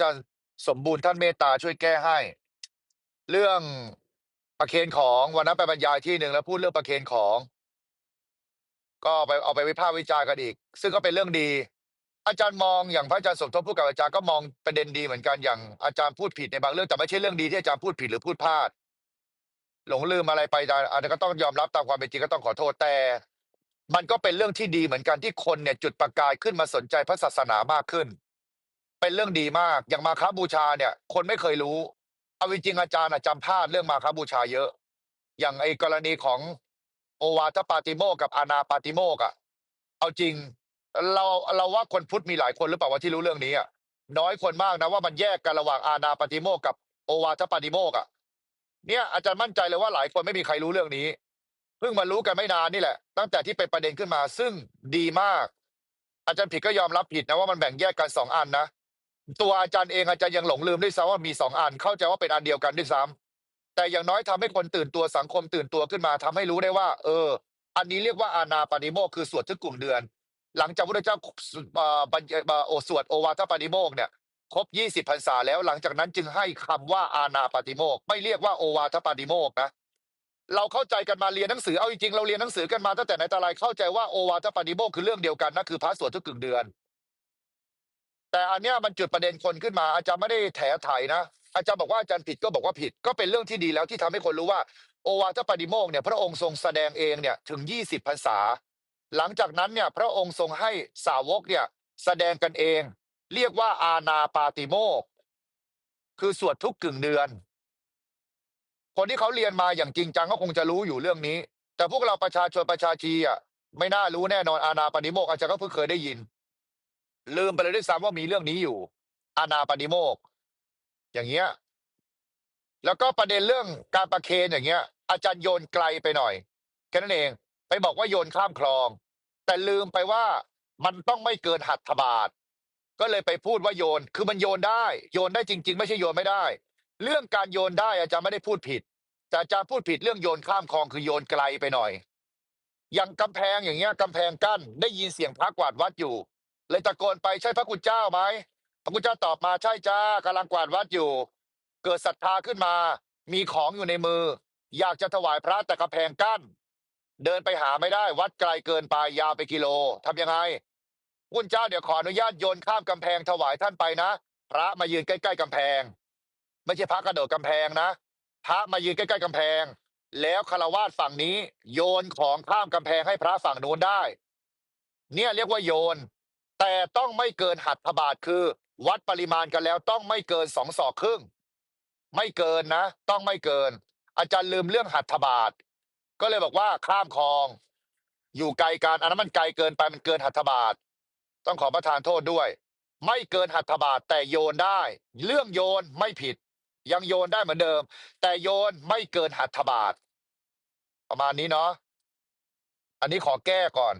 จะสมบูรณ์ท่านเมตตาช่วยแก้ให้ เรื่องประเคนของวันนั้นไปบรรยายที่หนึ่งแล้วพูดเรื่องประเคนของ ก็ไปเอาไปวิพากษ์วิจารณ์กันอีก ซึ่งก็เป็นเรื่องดี อาจารย์มองอย่างพระอาจารย์สมทบพูดกับอาจารย์ก็มองประเด็นดีเหมือนกันอย่างอาจารย์พูดผิดในบางเรื่องแต่ไม่ใช่เรื่องดีที่อาจารย์พูดผิดหรือพูดพลาด หลงลืมอะไรไปอาอันนั้นก็ต้องยอมรับตามความเป็นจริงก็ต้องขอโทษแต่ มันก็เป็นเรื่องที่ดีเหมือนกันที่คนเนี่ยจุดประกายขึ้นมาสนใจพระศาสนามากขึ้น เป็นเรื่องดีมาก อย่างมาค้าบูชาเนี่ย คนไม่เคยรู้ เอาจริงๆอาจารย์อะจำพลาดเรื่องมาค้าบูชาเยอะ อย่างไอ้กรณีของโอวาทปาติโมกข์กับอานาปาติโมกข์อะเอาจริง เราเราว่าคนพุทธมีหลายคนหรือเปล่าว่าที่รู้เรื่องนี้อะน้อยคนมากนะว่ามันแยกกันระหว่างอานาปาติโมกข์กับโอวาทปาติโมกข์อะเนี่ยอาจารย์มั่นใจเลยว่าหลายคนไม่มีใครรู้เรื่องนี้เพิ่งมารู้กันไม่นานนี่แหละ ตั้งแต่ที่เป็นประเด็นขึ้นมา ซึ่งดีมาก อาจารย์ผิดก็ยอมรับผิดนะว่ามันแบ่งแยกกันสองอันนะ ตัวอาจารย์เองอาจารย์ยังหลงลืมด้วยซ้ำว่ามีสองอันเข้าใจว่าเป็นอันเดียวกันด้วยซ้ำแต่อย่างน้อยทำให้คนตื่นตัวสังคมตื่นตัวขึ้นมาทำให้รู้ได้ว่า เออ อันนี้เรียกว่าอานาปานิโมกคือสวดทุกกลุ่มเดือน หลังจากพระเจ้าบรรยเอ่อโอสวดโอวาทปานิโมกเนี่ยครบ20พรรษาแล้วหลังจากนั้นจึงให้คำว่าอานาปาติโมกไม่เรียกว่าโอวาทปาติโมกนะเราเข้าใจกันมาเรียนหนังสือเอาจริงๆเราเรียนหนังสือกันมาตั้งแต่ไหนแต่ไรเข้าใจว่าโอวาทปาติโมกคือเรื่องเดียวกันนะคือพระสวดทุกกึ่งเดือน แต่อันเนี้ยมันจุดประเด็นคนขึ้นมาอาจารย์ไม่ได้แถไถนะ อาจารย์บอกว่าอาจารย์ผิดก็บอกว่าผิด ก็เป็นเรื่องที่ดีแล้วที่ทำให้คนรู้ว่า โอวาทปาติโมกข์เนี่ยพระองค์ทรงแสดงเองเนี่ยถึง 20พรรษา หลังจากนั้นเนี่ยพระองค์ทรงให้สาวกเนี่ยแสดงกันเอง เรียกว่าอาณาปาติโมกข์คือสวดทุกกึ่งเดือน คนที่เขาเรียนมาอย่างจริงจังก็คงจะรู้อยู่เรื่องนี้ แต่พวกเราประชาชนประชาชีอะไม่น่ารู้แน่นอนอาณาปาติโมกข์อาจารย์ก็เพิ่งเคยได้ยิน ลืมไปเลยด้วยซ้ำว่ามีเรื่องนี้อยู่ อาณาปาติโมกข์อย่างเงี้ย แล้วก็ประเด็นเรื่องการประเคนอย่างเงี้ย อาจารย์โยนไกลไปหน่อยแค่นั้นเอง ไปบอกว่าโยนข้ามคลอง แต่ลืมไปว่ามันต้องไม่เกินหัตถบาท ก็เลยไปพูดว่าโยนคือมันโยนได้ โยนได้จริง ๆ ไม่ใช่โยนไม่ได้ เรื่องการโยนได้อาจารย์ไม่ได้พูดผิด แต่อาจารย์พูดผิดเรื่องโยนข้ามคลองคือโยนไกลไปหน่อย อย่างกำแพงอย่างเงี้ยกำแพงกั้นได้ยินเสียงพระกวาดวัดอยู่ เลยตะโกนไปใช่พระคุณเจ้าไหมพระคุณเจ้าตอบมาใช่จ้ากำลังกวาดวัดอยู่ เกิดศรัทธาขึ้นมา มีของอยู่ในมือ อยากจะถวายพระแต่กำแพงกั้น เดินไปหาไม่ได้วัดไกลเกินไปยาวไปกิโลทำยังไงคุณเจ้าเดี๋ยวขออนุญาตโยนข้ามกำแพงถวายท่านไปนะ พระมายืนใกล้ๆกำแพง ไม่ใช่พระกระโดดกำแพงนะพระมายืนใกล้ๆกำแพง แล้วคารวาสฝั่งนี้ โยนของข้ามกำแพงให้พระฝั่งนู้นได้ เนี่ยเรียกว่าโยน แต่ต้องไม่เกินหัตถบาทคือ วัดปริมาณกันแล้วต้องไม่เกินสองศอกครึ่ง ไม่เกินนะ ต้องไม่เกิน อาจารย์ลืมเรื่องหัตถบาท ก็เลยบอกว่าข้ามคลอง อยู่ไกลกันอันนั้นมันไกลเกินไปมันเกินหัตถบาท ต้องขอประทานโทษด้วย ไม่เกินหัตถบาทแต่โยนได้ เรื่องโยนไม่ผิด ยังโยนได้เหมือนเดิม แต่โยนไม่เกินหัตถบาท ประมาณนี้เนาะอันนี้ขอแก้ก่อน